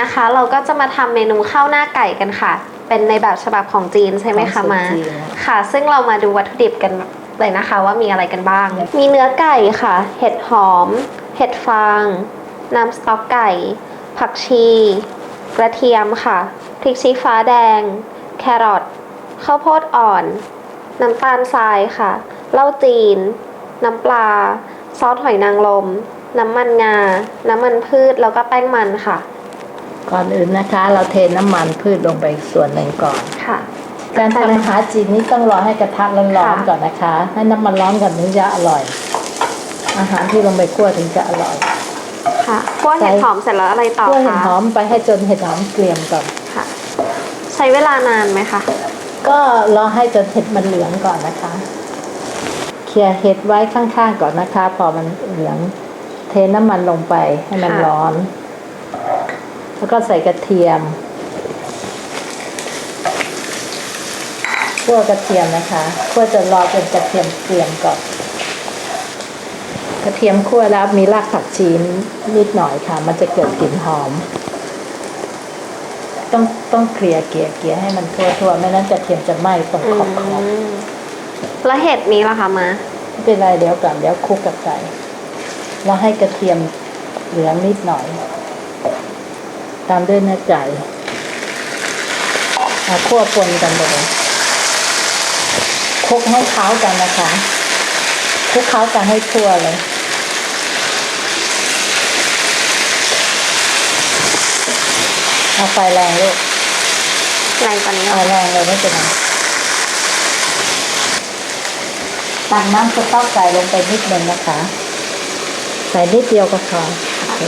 นะคะ เราก็จะมาทำเมนูข้าวหน้าไก่กันค่ะ เป็นในแบบฉบับของจีนใช่ไหมขอคะงสูตรมาจีน ค่ะ ซึ่งเรามาดูวัตถุดิบกันเลยนะคะ ว่ามีอะไรกันบ้าง มีเนื้อไก่ค่ะ เห็ดหอม เห็ดฟาง น้ำสต๊อกไก่ ผักชี กระเทียมค่ะ พริกชี้ฟ้าแดง แครอท ข้าวโพดอ่อน น้ำตาลทรายค่ะ เหล้าจีน น้ำปลา ซอสหอยนางรม น้ำมันงา น้ำมันพืช แล้วก็แป้งมันค่ะ ก่อนอื่นนะคะ เราเทน้ำมันพืชลงไปส่วนหนึ่งก่อน ค่ะ การใส่เลยทำอาหารจีนนี่ต้องรอให้กระทะร้อนค่ะๆก่อนนะคะ ให้น้ำมันร้อนก่อนถึงจะอร่อย อาหารที่ลงไปคั่วถึงจะอร่อย ค่ะคั่วเห็ดหอมเสร็จแล้วอะไรต่อคั่วเห็ดคะหอมไปให้จนเห็ดหอมเกรียมก่อน ค่ะ ใช้เวลานานไหมคะ ก็รอให้จนเห็ดมันเหลืองก่อนนะคะ เคลียร์เห็ดไว้ข้างๆก่อนนะคะ พอมันเหลือง เทน้ำมันลงไปให้มันค่ะ ร้อน แล้วก็ใส่กระเทียมคั่วกระเทียมนะคะคั่วจนรอจนกระเทียมเกรียมก่อนกระเทียมคั่วแล้วมีรากผักชีนิดหน่อยค่ะ มันจะเกิดกลิ่นหอม ต้องต้องเคลียร์เกลี่ยเกลี่ยให้มันทั่วทั่วๆไม่นั้นกระเทียมจะไหม้ตรงอืขอบขอบมแล้วเห็ดนี้ล่ะคะมาไม่เป็นไรเดี๋ยวก่อนเดี๋ยวคลุกกับไก่แล้วให้กระเทียมเหลืองนิดหน่อย ตามด้วยเนื้อไก่เอาคั่วปนกันเลยคลุกให้เข้ากันนะคะคลุกเข้ากันให้ทั่วเลยเอาไฟแรงลูกแรงกว่านี้เหรเอาอแรงเลยไม่เป็นไรตักน้ำสต๊อกไก่ลงไปนิดนึงนะคะ ใส่นิดเดียวก็พอโอเค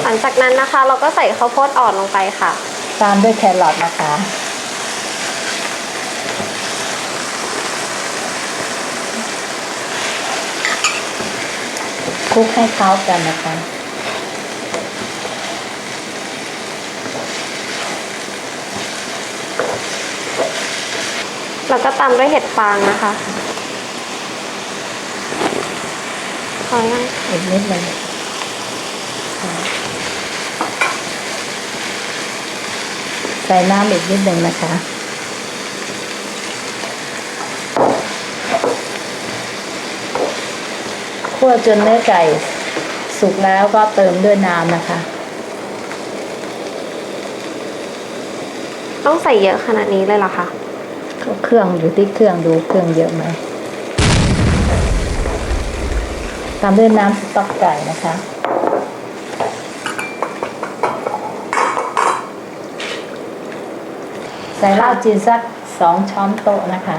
หลังจากนั้นนะคะ เราก็ใส่ข้าวโพดอ่อนลงไปค่ะ ตามด้วยแครอทนะคะ คลุกให้เข้ากันนะคะแล้วก็ตามด้วยเห็ดฟางนะคะพอยังอีกนิดนึง ส่น้ำอีกนิดนึงนะคะ คั่วจนเนื้อไก่สุกแล้วก็เติมด้วยน้ำนะคะ ต้องใส่เยอะขนาดนี้เลยเหรอคะก็เครื่องอยู่ที่เครื่องดูเครื่องเยอะไหมตามด้วยน้ำสต๊อกไก่นะคะ ใส่เหล้าจีนสักสองช้อนโต๊ะนะคะ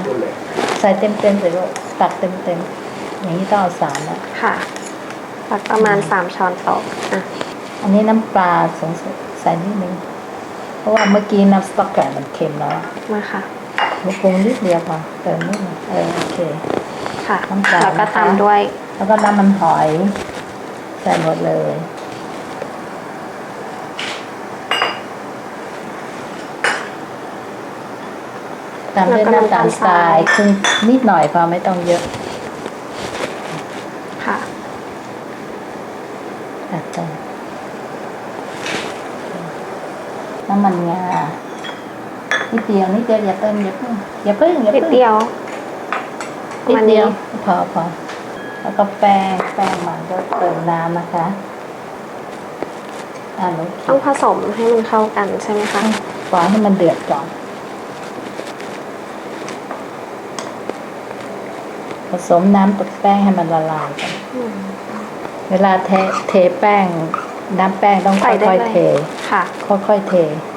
ใส่เต็มๆเลยลูกตักเต็มๆอย่างนี้ต้องเอาสามนะค่ะตักประมาณสามช้อนโต๊ะอะอันนี้น้ำปลาสงสัยใส่นิดนึงเพราะว่าเมื่อกี้น้ำสต๊อกไก่มันเค็มแล้วมาค่ะลูกปรุงนิดเดียวพอเติมนิดหนึงเออโอเค ค่ะน้ำปลาแล้วก็นะคะตามด้วย แล้วก็น้ำมันหอยใส่หมดเลย ตามด้วยน้ำตาลทรายครึ่งนิดหน่อยพอไม่ต้องเยอะค่ะอาจจะน้ำมันงานิดเดียวนิดเดียวอย่าเติมอย่าเพิ่งอย่าเพิ่งอย่านิดเพิ่งเดียว นิดเดียวประมาณนี้พอพอแล้วก็แป้งแป้งมันก็เติมน้ำนะคะอ่าหนูเขียนต้องผสมให้มันเข้ากันใช่ไหมคะปล่อยให้มันเดือดก่อน สมน้ำกับแป้งให้มันละลายกันอืมเวลาเทเทแป้ง น้ำแป้งต้องใส่ค่ได้อยเลๆยเทค่ะ ค่อยๆเท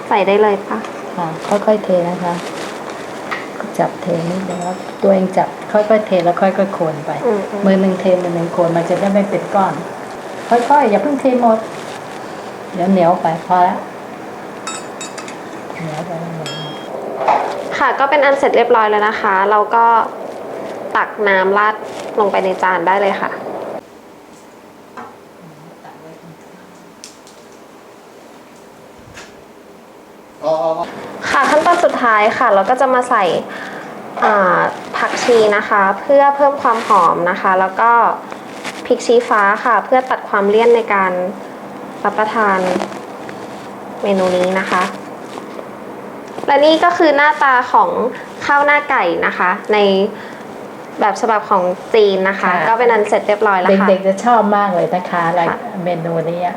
ใส่ได้เลยปะค่ะ ค่อยๆเทนะคะ จับเทนิดเดียวแล้วตัวเองจับค่อยๆเทแล้วค่อยๆโคนไป อืมอืมมือหนึ่งเทมือหนึ่งโคนมันจะได้ไม่เป็นก้อน ค่อยๆอย่าเพิ่งเทหมด เดี๋ยวเหนียวไปพอแล้วเหนียวไปแล้วเหนียวค่ะ ก็เป็นอันเสร็จเรียบร้อยแล้วนะคะ เราก็ ตักน้ำราดลงไปในจานได้เลยค่ะ อ๋อค่ะขั้นตอนสุดท้ายค่ะ เราก็จะมาใส่อ่าผักชีนะคะ เพื่อเพิ่มความหอมนะคะ แล้วก็พริกชี้ฟ้าค่ะ เพื่อตัดความเลี่ยนในการรับประทานเมนูนี้นะคะ และนี่ก็คือหน้าตาของข้าวหน้าไก่นะคะ ใน แบบฉบับของจีนนะคะค่ะก็เป็นอันเสร็จเรียบร้อยแล้วค่ะ เด็กๆจะชอบมากเลยนะคะอะไรค่ะเมนูนี้อะ